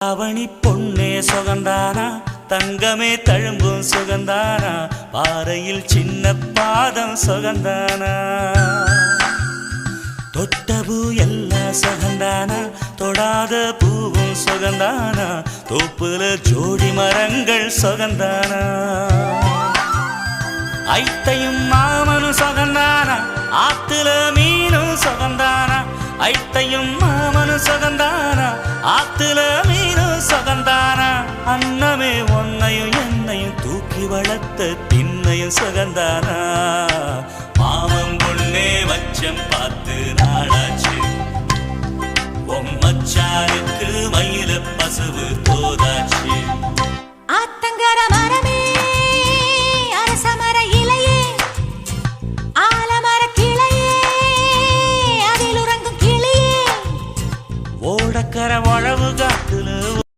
அவனி பொன்னே சுகந்தானா? தங்கமே தழும்பும் சுகந்தானா? பாறையில் சின்ன பாதம் சுகந்தானா? தொட்ட பூ எல்லாம் சுகந்தானா? தொடாத பூவும் சுகந்தானா? தோப்புல ஜோடி மரங்கள் சுகந்தானா? ஐத்தையும் மாமனும் சுகந்தானா? ஆத்துல மீனும் சுகந்தானா? ஐத்தையும் மாமனும் சுகந்தானா? ஆத்துல மீன் தானே உன்னையும் என்னையும் தூக்கி வளர்த்த தின்னையும் சுகந்தானா? மாமன் பொண்ணே வச்சம் பார்த்து நாளாச்சு. உம்மச்சாருக்கு மயில பசுவு போதாச்சு ஆத்தங்கர மரமே அரசமர இலையே ஆலமர கிளையே அதில் உறங்கும் கிளியே. ஓடக்கர வளவு காட்டுல